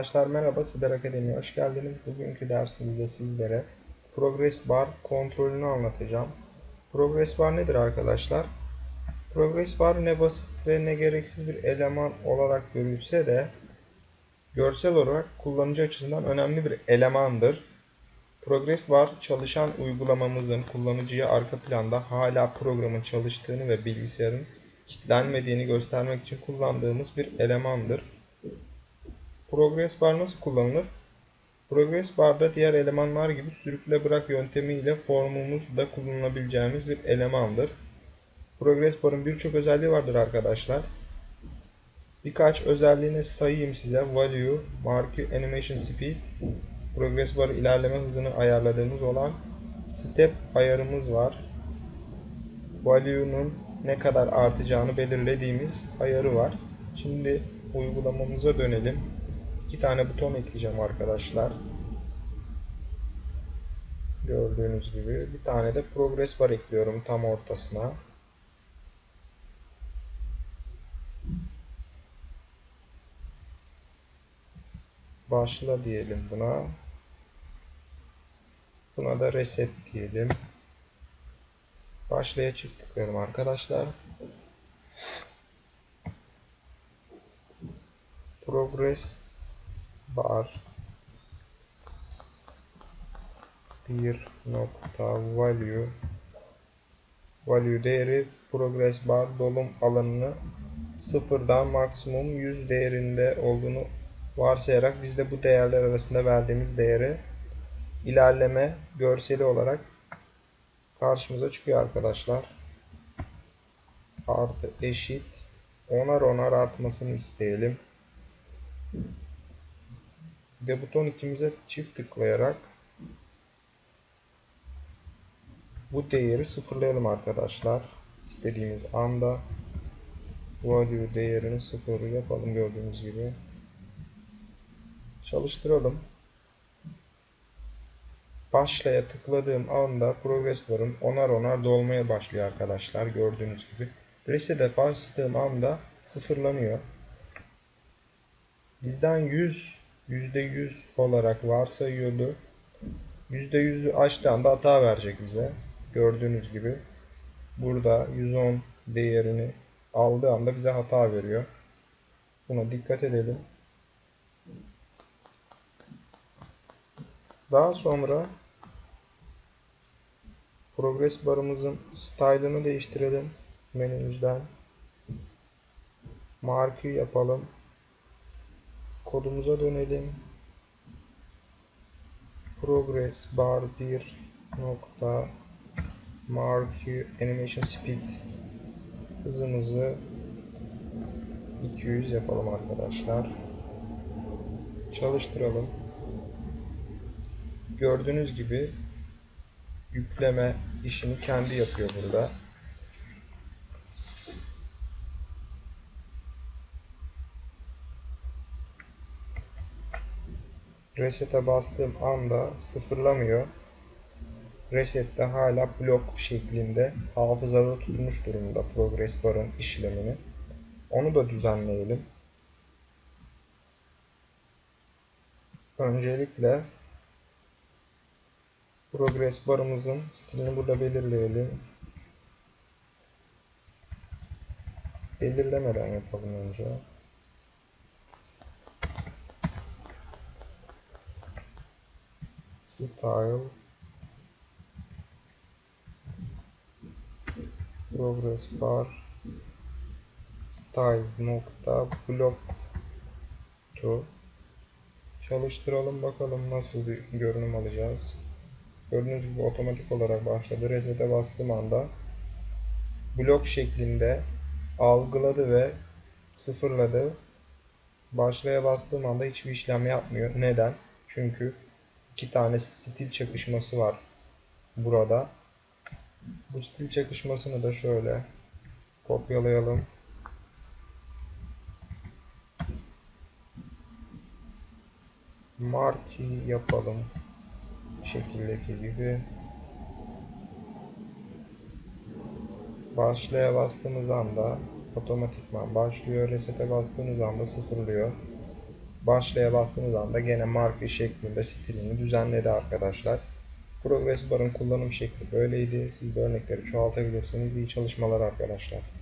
Arkadaşlar merhaba Siber Akademi'ye hoş geldiniz. Bugünkü dersimizde sizlere Progress Bar kontrolünü anlatacağım. Progress Bar nedir arkadaşlar? Progress Bar ne basit ve ne gereksiz bir eleman olarak görülse de görsel olarak kullanıcı açısından önemli bir elemandır. Progress Bar çalışan uygulamamızın kullanıcıya arka planda hala programın çalıştığını ve bilgisayarın kilitlenmediğini göstermek için kullandığımız bir elemandır. Progress bar nasıl kullanılır? Progress barda diğer elemanlar gibi sürükle bırak yöntemiyle formumuz da kullanabileceğimiz bir elemandır. Progress barın birçok özelliği vardır arkadaşlar. Birkaç özelliğini sayayım size. Value, Marquee Animation Speed, Progress bar ilerleme hızını ayarladığımız olan Step ayarımız var. Value'nun ne kadar artacağını belirlediğimiz ayarı var. Şimdi uygulamamıza dönelim. İki tane buton ekleyeceğim arkadaşlar. Gördüğünüz gibi bir tane de progress bar ekliyorum tam ortasına. Başla diyelim buna. Buna da reset diyelim. Başlaya çift tıklayalım arkadaşlar. Progress bar bir nokta value value değeri progress bar dolum alanını sıfırdan maksimum 100 değerinde olduğunu varsayarak biz de bu değerler arasında verdiğimiz değeri ilerleme görseli olarak karşımıza çıkıyor arkadaşlar. Artı eşit onar onar artmasını isteyelim. De buton ikimize çift tıklayarak bu değeri sıfırlayalım arkadaşlar. İstediğimiz anda value değerini sıfır yapalım gördüğünüz gibi. Çalıştıralım. Başlaya tıkladığım anda progress barım onar onar dolmaya başlıyor arkadaşlar gördüğünüz gibi. Reset'e bastığım anda sıfırlanıyor. Bizden 100 %100 olarak varsayıyordu. %100'ü açtığı anda hata verecek bize. Gördüğünüz gibi. Burada 110 değerini aldığı anda bize hata veriyor. Buna dikkat edelim. Daha sonra progress barımızın style'ını değiştirelim menümüzden. Marquee yapalım. Kodumuza dönelim. Progress bar 1 nokta marquee animation speed hızımızı 200 yapalım arkadaşlar. Çalıştıralım. Gördüğünüz gibi yükleme işini kendi yapıyor burada. Reset'e bastığım anda sıfırlamıyor. Reset'te hala blok şeklinde hafızada tutmuş durumda progress barın işlemini. Onu da düzenleyelim. Öncelikle progress barımızın stilini burada belirleyelim. Belirlemeden yapalım önce. Style progress bar style nokta block to çalıştıralım bakalım nasıl bir görünüm alacağız. Gördüğünüz gibi otomatik olarak başladı. Reset'e bastığım anda blok şeklinde algıladı ve sıfırladı. Başlaya bastığım anda hiçbir işlem yapmıyor. Neden? Çünkü iki tane stil çakışması var burada. Bu stil çakışmasını da şöyle kopyalayalım. Marquee yapalım. Şekildeki gibi. Başlaya bastığımız anda otomatikman başlıyor. Reset'e bastığınız anda sıfırlıyor. Başlaya bastığınız anda gene marka şeklinde stilini düzenledi arkadaşlar. Progress Bar'ın kullanım şekli böyleydi. Siz de örnekleri çoğaltabilirsiniz. İyi çalışmalar arkadaşlar.